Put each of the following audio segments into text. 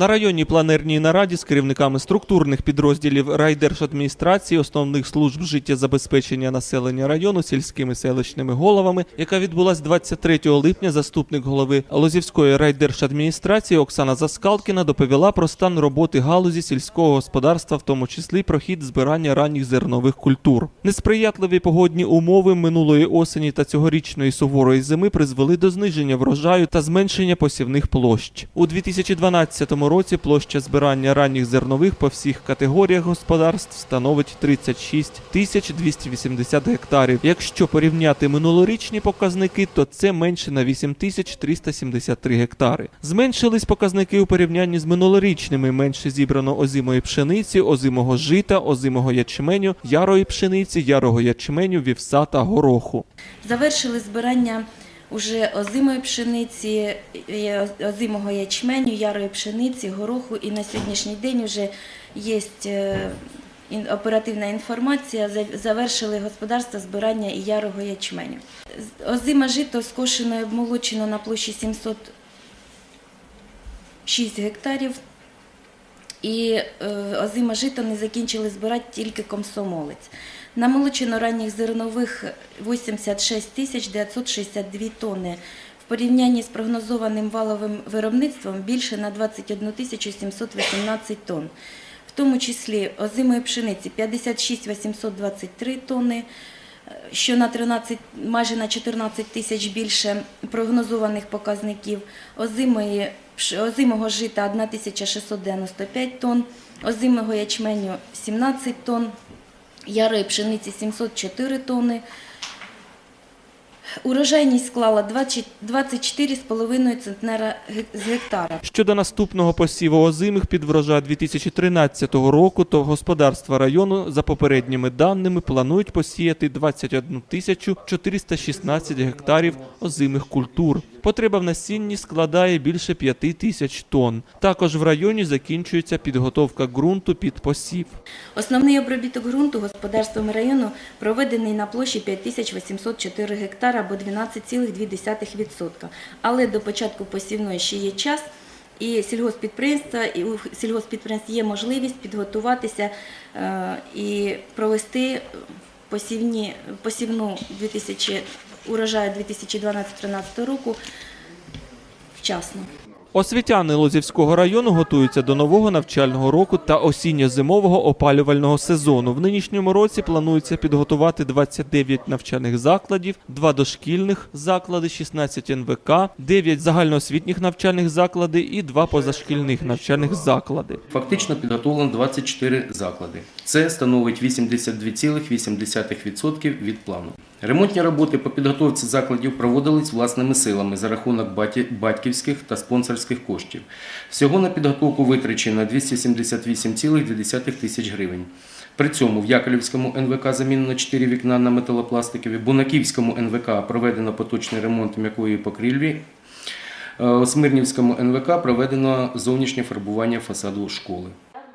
На районній планерній нараді з керівниками структурних підрозділів райдержадміністрації, основних служб життєзабезпечення населення району, сільськими селищними головами, яка відбулась 23 липня, заступник голови Лозівської райдержадміністрації Оксана Заскалкіна доповіла про стан роботи галузі сільського господарства, в тому числі про хід збирання ранніх зернових культур. Несприятливі погодні умови минулої осені та цьогорічної суворої зими призвели до зниження врожаю та зменшення посівних площ. У 2012 році площа збирання ранніх зернових по всіх категоріях господарств становить 36 тисяч 280 гектарів. Якщо порівняти минулорічні показники, то це менше на 8 тисяч 373 гектари. Зменшились показники у порівнянні з минулорічними. Менше зібрано озимої пшениці, озимого жита, озимого ячменю, ярої пшениці, ярого ячменю, вівса та гороху. Завершили збирання уже озимої пшениці, озимого ячменю, ярої пшениці, гороху. І на сьогоднішній день вже є е, оперативна інформація. Завершили господарство збирання і ярого ячменю. Озиме жито скошено і обмолочено на площі 706 гектарів. І е, озиме жито не закінчили збирати тільки комсомолець. Намолочено ранніх зернових 86 тисяч 962 тонни. В порівнянні з прогнозованим валовим виробництвом більше на 21 тисячу 718 тонн. В тому числі озимої пшениці 56 823 тонни, що на 13, майже на 14 тисяч більше прогнозованих показників. Озимої, озимого жита 1695 тонн, озимого ячменю 17 тонн, ярої пшениці 704 тонни. Урожайність склала 24,5 центнера з гектара. Щодо наступного посіву озимих під врожай 2013 року, то господарства району за попередніми даними планують посіяти 21 тисячу 416 гектарів озимих культур. Потреба в насінні складає більше 5 тисяч тонн. Також в районі закінчується підготовка ґрунту під посів. Основний обробіток ґрунту господарствами району проведений на площі 5804 гектара або 12,2%. Але до початку посівної ще є час. І сільгоспідприємства, і у сільгоспідприємств є можливість підготуватися е, і провести посівні, посівну 2000, урожаю 2012-2013 року вчасно. Освітяни Лозівського району готуються до нового навчального року та осінньо-зимового опалювального сезону. В нинішньому році планується підготувати 29 навчальних закладів, 2 дошкільних заклади, 16 НВК, 9 загальноосвітніх навчальних заклади і 2 позашкільних навчальних заклади. Фактично підготовлено 24 заклади. Це становить 82,8% від плану. Ремонтні роботи по підготовці закладів проводились власними силами за рахунок батьківських та спонсорських коштів. Всього на підготовку витрачено 278,2 тисяч гривень. При цьому в Яковлівському НВК замінено 4 вікна на металопластикові, Бунаківському НВК проведено поточний ремонт м'якої покрівлі, Е, у Смирнівському НВК проведено зовнішнє фарбування фасаду школи.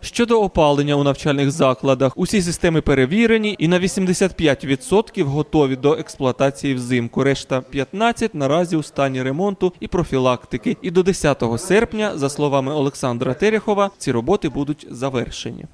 Щодо опалення у навчальних закладах, усі системи перевірені і на 85% готові до експлуатації взимку. Решта 15 наразі у стані ремонту і профілактики. І до 10 серпня, за словами Олександра Терехова, ці роботи будуть завершені.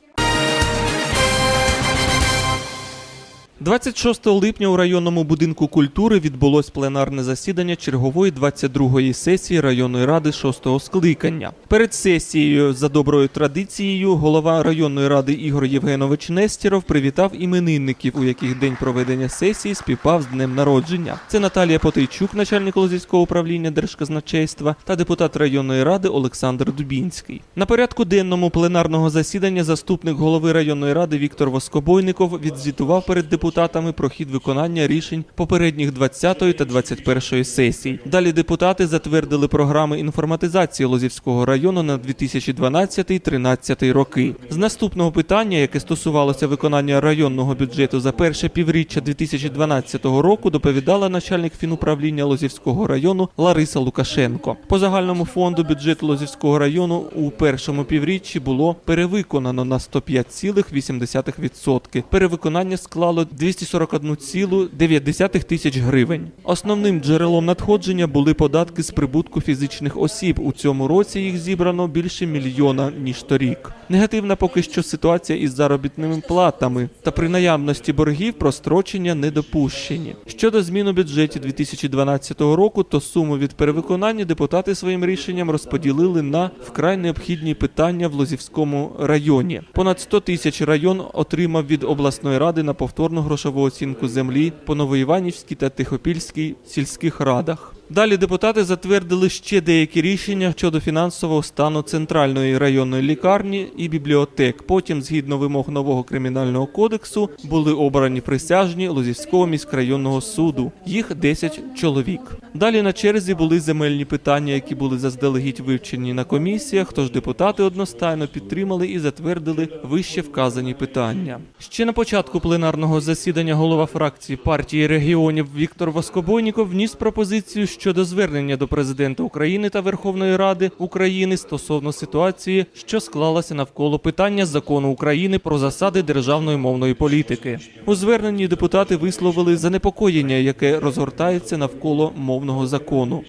26 липня у районному будинку культури відбулось пленарне засідання чергової 22-ї сесії районної ради 6-го скликання. Перед сесією за доброю традицією голова районної ради Ігор Євгенович Нестіров привітав іменинників, у яких день проведення сесії співпав з днем народження. Це Наталія Потейчук, начальник Лозівського управління Держказначейства, та депутат районної ради Олександр Дубінський. На порядку денному пленарного засідання заступник голови районної ради Віктор Воскобойников відзвітував перед депутатами про хід виконання рішень попередніх 20-ї та 21-ї сесій. Далі депутати затвердили програми інформатизації Лозівського району на 2012-2013 роки. З наступного питання, яке стосувалося виконання районного бюджету за перше півріччя 2012 року, доповідала начальник фінуправління Лозівського району Лариса Лукашенко. По загальному фонду бюджету Лозівського району у першому півріччі було перевиконано на 105,8%. Перевиконання склало 241,9 тисяч гривень. Основним джерелом надходження були податки з прибутку фізичних осіб. У цьому році їх зібрано більше мільйона ніж торік. Негативна поки що ситуація із заробітними платами та при наявності боргів прострочення не допущені. Щодо змін у бюджеті 2012 року, то суму від перевиконання депутати своїм рішенням розподілили на вкрай необхідні питання в Лозівському районі. Понад 100 тисяч район отримав від обласної ради на повторну грошову оцінку землі по Новоіванівській та Тихопільській сільських радах. Далі депутати затвердили ще деякі рішення щодо фінансового стану центральної районної лікарні і бібліотек. Потім, згідно вимог нового кримінального кодексу, були обрані присяжні Лозівського міськрайонного суду. Їх 10 чоловік. Далі на черзі були земельні питання, які були заздалегідь вивчені на комісіях. Тож депутати одностайно підтримали і затвердили вище вказані питання. Ще на початку пленарного засідання голова фракції партії регіонів Віктор Воскобойніков вніс пропозицію щодо звернення до президента України та Верховної Ради України стосовно ситуації, що склалася навколо питання закону України про засади державної мовної політики. У зверненні депутати висловили занепокоєння, яке розгортається навколо мовного закону.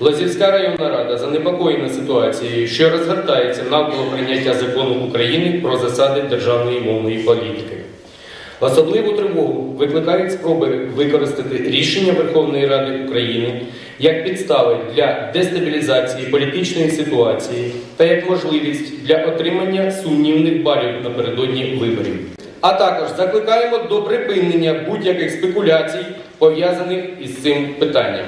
Лозівська районна рада занепокоєна ситуацією, що розгортається навколо прийняття закону України про засади державної мовної політики. Особливу тривогу викликають спроби використати рішення Верховної Ради України як підстави для дестабілізації політичної ситуації та як можливість для отримання сумнівних балів напередодні виборів. А також закликаємо до припинення будь-яких спекуляцій, пов'язаних із цим питанням.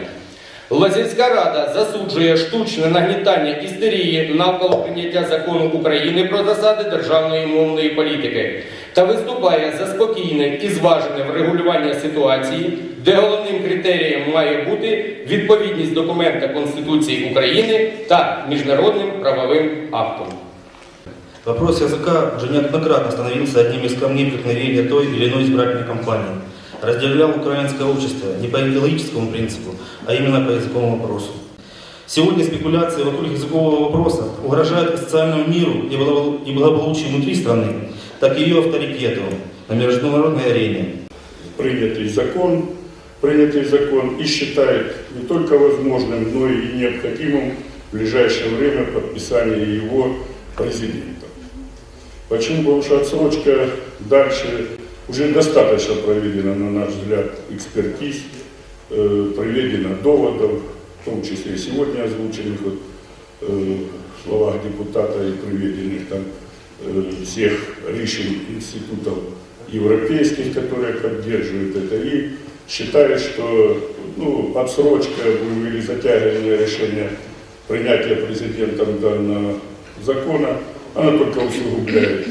Лазівська рада засуджує штучне нагнітання істерії навколо прийняття закону України про засади державної мовної політики та виступає за спокійне і зважене врегулювання ситуації, де головним критерієм має бути відповідність документа Конституції України та міжнародним правовим актам. Вопрос языка уже неоднократно становился одним из камней преткновения той или иной избирательной кампании. Разделял украинское общество не по идеологическому принципу, а именно по языковому вопросу. Сегодня спекуляции вокруг языкового вопроса угрожают как социальному миру и благо- и благополучию внутри страны, так и ее авторитету на международной арене. принятый закон, принятый закон и считает не только возможным, но и необходимым в ближайшее время подписание его президентом. Почему? Потому что отсрочка дальше уже достаточно проведена, на наш взгляд, экспертиз, э, проведено доводов, в том числе сегодня озвученных вот, э, в словах депутата и приведенных там э, всех решений институтов европейских, которые поддерживают это, и считают, что ну, отсрочка или затягивание решения принятия президентом данного закона, она только усугубляет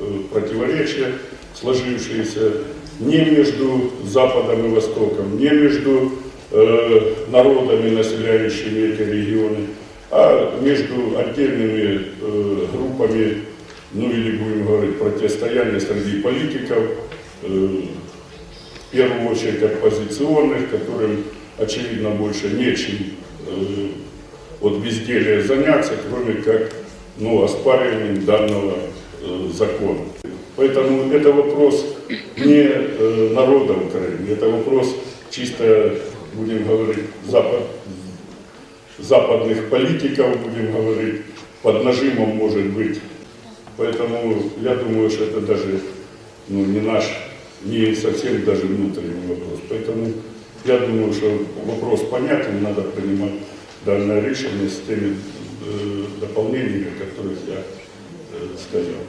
э, противоречия, сложившиеся не между Западом и Востоком, не между э, народами, населяющими эти регионы, а между отдельными э, группами, ну или будем говорить, противостояние среди политиков, э, первую очередь оппозиционных, которым, очевидно, больше нечем э, от безделия заняться, кроме как ну, оспариванием данного э, закона. Поэтому это вопрос не э, народа Украины, это вопрос чисто, будем говорить, запад, западных политиков, будем говорить, под нажимом может быть. Поэтому я думаю, что это даже ну, не наш, не совсем даже внутренний вопрос. Поэтому я думаю, что вопрос понятен, надо принимать данное решение с теми э, дополнениями, о которых я э, сказал.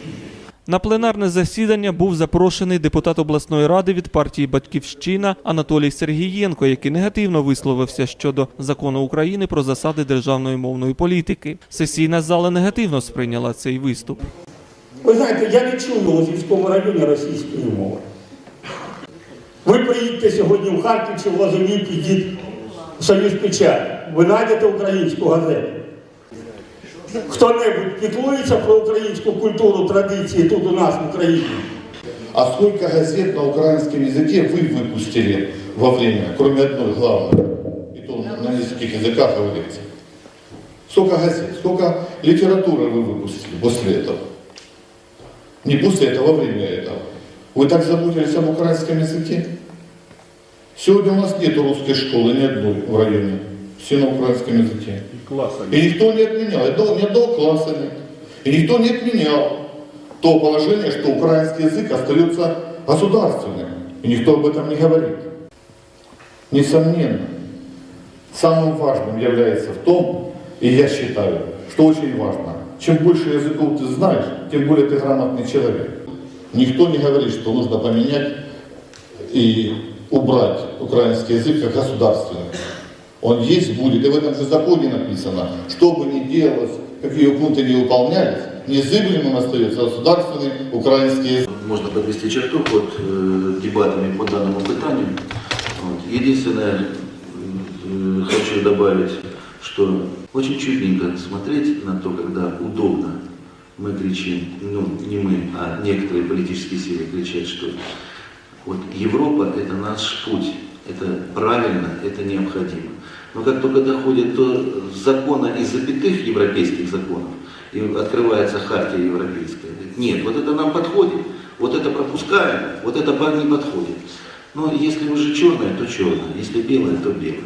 На пленарне засідання був запрошений депутат обласної ради від партії Батьківщина Анатолій Сергієнко, який негативно висловився щодо закону України про засади державної мовної політики. Сесійна зала негативно сприйняла цей виступ. Ви знаєте, я не чую у Лозівському районі російської мови. Ви приїдьте сьогодні в Харків чи в Лозові, підіть в Союз Печать. Ви знайдете українську газету. Хто-небудь піклується про українську культуру, традиції тут у нас в Україні? А сколько газет на украинском языке вы выпустили во время, кроме одной главной, и то на нескольких языках говорится? Сколько газет, сколько литературы вы выпустили после этого? Не после этого, во время этого. Вы так заботились об украинском языке? Сегодня у нас нет русской школы ни одной в районе. Все на украинском языке. И никто не отменял, одного- ни одного класса нет. И никто не отменял то положение, что украинский язык остается государственным. И никто об этом не говорит. Несомненно, самым важным является в том, и я считаю, что очень важно, чем больше языков ты знаешь, тем более ты грамотный человек. Никто не говорит, что нужно поменять и убрать украинский язык как государственный. Он есть, будет, и в этом же законе написано, что бы ни делалось, какие пункты не выполнялись, незыблемым остается государственный украинский язык. Можно подвести черту под э, дебатами по данному питанию. Вот. Единственное, э, хочу добавить, что очень чудненько смотреть на то, когда удобно мы кричим, ну не мы, а некоторые политические силы кричат, что вот Европа это наш путь, это правильно, это необходимо. Но как только доходит до закона и запятых европейских законов, и открывается хартия европейская, говорит, нет, вот это нам подходит, вот это пропускаем, вот это не подходит. Но если уже черное, то черное, если белое, то белое.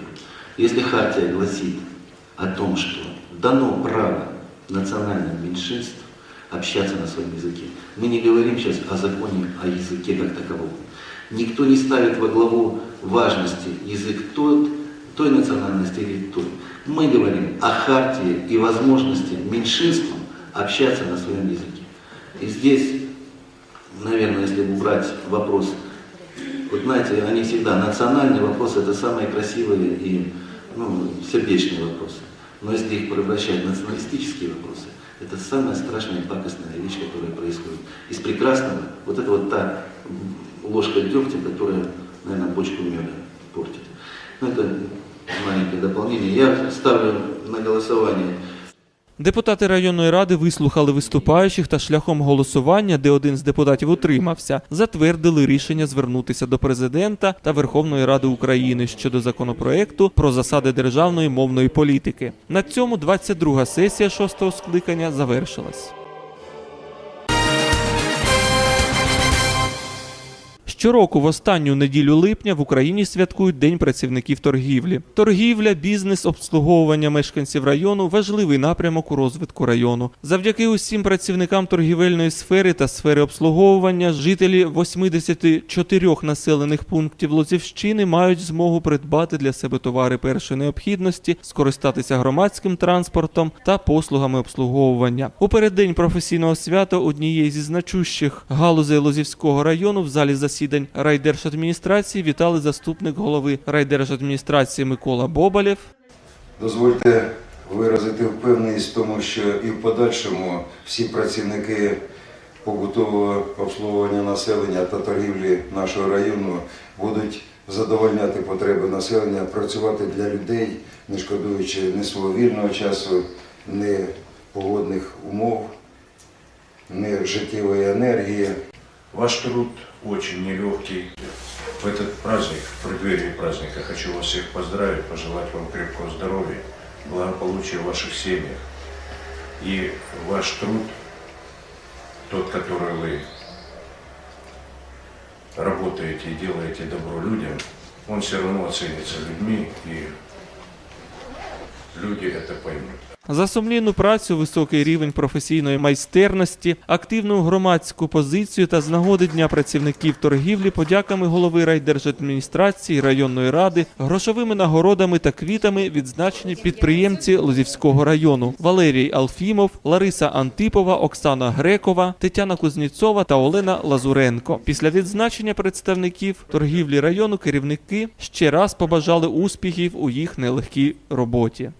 Если хартия гласит о том, что дано право национальным меньшинствам общаться на своем языке, мы не говорим сейчас о законе о языке как таковом. Никто не ставит во главу важности язык тот, той национальности или той. Мы говорим о хартии и возможности меньшинствам общаться на своем языке. И здесь, наверное, если убрать вопрос, вот знаете, они всегда, национальные вопросы это самые красивые и ну, сердечные вопросы. Но если их превращать в националистические вопросы, это самая страшная и пакостная вещь, которая происходит. Из прекрасного, вот это вот та ложка дегтя, которая, наверное, почку меда портит. Ну, это маленькое дополнение. Я ставлю на голосование Депутати районної ради вислухали виступаючих та шляхом голосування, де один з депутатів утримався, затвердили рішення звернутися до президента та Верховної Ради України щодо законопроекту про засади державної мовної політики. На цьому 22-га сесія шостого скликання завершилась. Щороку в останню неділю липня в Україні святкують День працівників торгівлі. Торгівля, бізнес, обслуговування мешканців району важливий напрямок у розвитку району. Завдяки усім працівникам торгівельної сфери та сфери обслуговування жителі 84 населених пунктів Лозівщини мають змогу придбати для себе товари першої необхідності, скористатися громадським транспортом та послугами обслуговування. У переддень професійного свята однієї зі значущих галузей Лозівського району в залі засідань райдержадміністрації вітали заступник голови райдержадміністрації Микола Бобалєв, Дозвольте виразити впевненість в тому, що і в подальшому всі працівники побутового обслуговування населення та торгівлі нашого району будуть задовольняти потреби населення, працювати для людей, не шкодуючи ні свого вільного часу, ні погодних умов, ні життєвої енергії. Ваш труд очень нелегкий. В этот праздник, в преддверии праздника, хочу вас всех поздравить, пожелать вам крепкого здоровья, благополучия в ваших семьях. И ваш труд, тот, который вы работаете и делаете добро людям, он все равно оценится людьми, и люди это поймут. За сумлінну працю, високий рівень професійної майстерності, активну громадську позицію та з нагоди Дня працівників торгівлі подяками голови райдержадміністрації районної ради, грошовими нагородами та квітами відзначені підприємці Лозівського району Валерій Алфімов, Лариса Антипова, Оксана Грекова, Тетяна Кузнєцова та Олена Лазуренко. Після відзначення представників торгівлі району керівники ще раз побажали успіхів у їх нелегкій роботі.